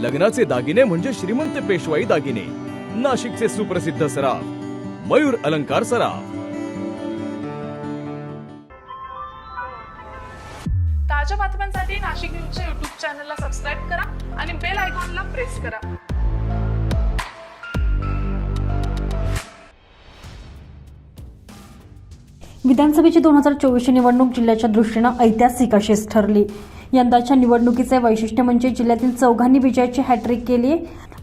लग्नाचे दागिने म्हणजे श्रीमंत पेशवाई दागिने. नाशिकचे सुप्रसिद्ध सराफ मयूर अलंकार सराफ. ताज्या बातम्यांसाठी नाशिक न्यूजच्या युट्यूब चॅनलला सबस्क्राईब करा आणि बेल आयकॉनला प्रेस करा. विधानसभेची दोन हजार चोवीसची निवडणूक जिल्ह्याच्या दृष्टीनं ऐतिहासिक अशीच ठरली. यंदाच्या निवडणुकीचे वैशिष्ट्य म्हणजे जिल्ह्यातील चौघांनी विजयाची हॅट्रिक केली.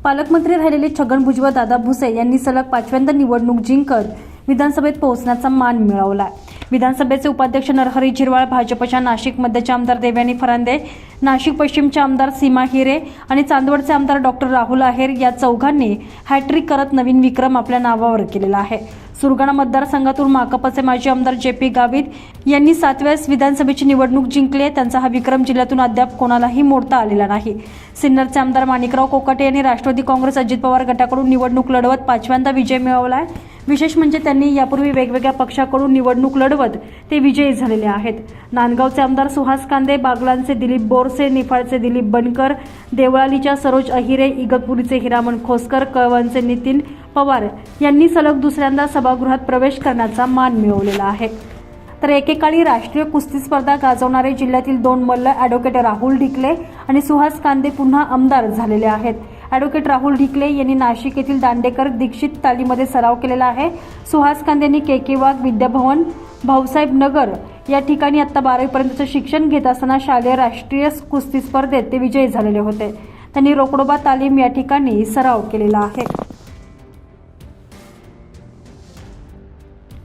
पालकमंत्री राहिलेले छगन भुजबळ दादा भुसे यांनी सलग पाचव्यांदा निवडणूक जिंकत विधानसभेत पोहोचण्याचा मान मिळवला. विधानसभेचे उपाध्यक्ष नरहरी झिरवाळ भाजपच्या नाशिक मध्यचे आमदार देवयानी फरांदे नाशिक पश्चिमचे आमदार सीमा हिरे आणि चांदवडचे आमदार डॉक्टर राहुल आहेर या चौघांनी हॅट्रिक करत नवीन विक्रम आपल्या नावावर केलेला आहे. सुरगाणा मतदारसंघातून माकपचे माजी आमदार जे पी गावित यांनी सातव्यास विधानसभेची निवडणूक जिंकली आहे. त्यांचा हा विक्रम जिल्ह्यातून अद्याप कोणालाही मोडता आलेला नाही. सिन्नरचे आमदार माणिकराव कोकाटे यांनी राष्ट्रवादी काँग्रेस अजित पवार गटाकडून निवडणूक लढवत पाचव्यांदा विजय मिळवला आहे. विशेष म्हणजे त्यांनी यापूर्वी वेगवेगळ्या पक्षाकडून निवडणूक लढवत ते विजयी झालेले आहेत. नांदगावचे आमदार सुहास कांदे बागलांचे दिलीप बोरसे निफाळचे दिलीप बनकर देवळालीच्या सरोज अहिरे इगतपुरीचे हिरामण खोसकर कळवणचे नितीन पवार यांनी सलग दुसऱ्यांदा सभागृहात प्रवेश करण्याचा मान मिळवलेला आहे. तर एकेकाळी राष्ट्रीय कुस्ती स्पर्धा गाजवणारे जिल्ह्यातील दोन मल्ल ॲडव्होकेट राहुल ढिकले आणि सुहास कांदे पुन्हा आमदार झालेले आहेत. ॲडव्होकेट राहुल ढिकले यांनी नाशिक येथील दांडेकर दीक्षित तालीमध्ये सराव केलेला आहे. सुहास कांदे के के वाघ विद्याभवन भाऊसाहेब नगर या ठिकाणी आत्ता बारावीपर्यंतचं शिक्षण घेत असताना शालेय राष्ट्रीय कुस्ती स्पर्धेत ते विजयी झालेले होते. त्यांनी रोकडोबा तालीम या ठिकाणी सराव केलेला आहे.